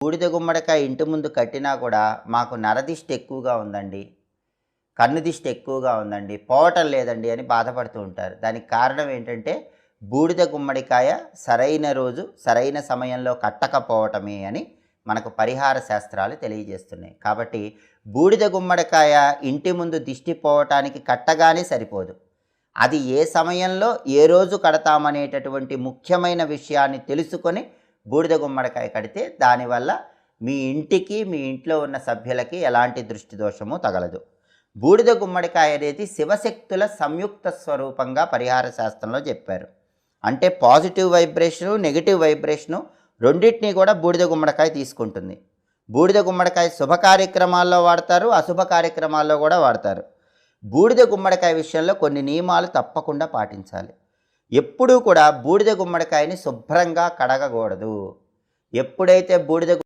బూడిద గుమ్మడికాయ ఇంటి ముందు కట్టినా కూడా మాకు నరదిష్టి ఎక్కువగా ఉందండి. కన్ను దిష్టి ఎక్కువగా ఉందండి. పోవటం లేదండి అని బాధపడుతూ ఉంటారు. దానికి కారణం ఏంటంటే బూడిద గుమ్మడికాయ సరైన రోజు సరైన సమయంలో కట్టకపోవటమే అని మనకు పరిహార శాస్త్రాలు తెలియజేస్తున్నాయి. కాబట్టి బూడిద గుమ్మడికాయ ఇంటి ముందు దిష్టి పోవటానికి కట్టగానే సరిపోదు. అది ఏ సమయంలో ఏ రోజు కడతామనేటటువంటి ముఖ్యమైన విషయాన్ని తెలుసుకొని బూడిద గుమ్మడికాయ కడితే దానివల్ల మీ ఇంటికి మీ ఇంట్లో ఉన్న సభ్యులకి ఎలాంటి దృష్టి దోషము తగలదు. బూడిద గుమ్మడికాయ అనేది శివశక్తుల సంయుక్త స్వరూపంగా పరిహార శాస్త్రంలో చెప్పారు. అంటే పాజిటివ్ వైబ్రేషను నెగిటివ్ వైబ్రేషను రెండింటినీ కూడా బూడిద గుమ్మడికాయ తీసుకుంటుంది. బూడిద గుమ్మడికాయ శుభ కార్యక్రమాల్లో వాడతారు అశుభ కార్యక్రమాల్లో కూడా వాడతారు. బూడిద గుమ్మడికాయ విషయంలో కొన్ని నియమాలు తప్పకుండా పాటించాలి. ఎప్పుడూ కూడా బూడిద గుమ్మడికాయని శుభ్రంగా కడగకూడదు. ఎప్పుడైతే బూడిద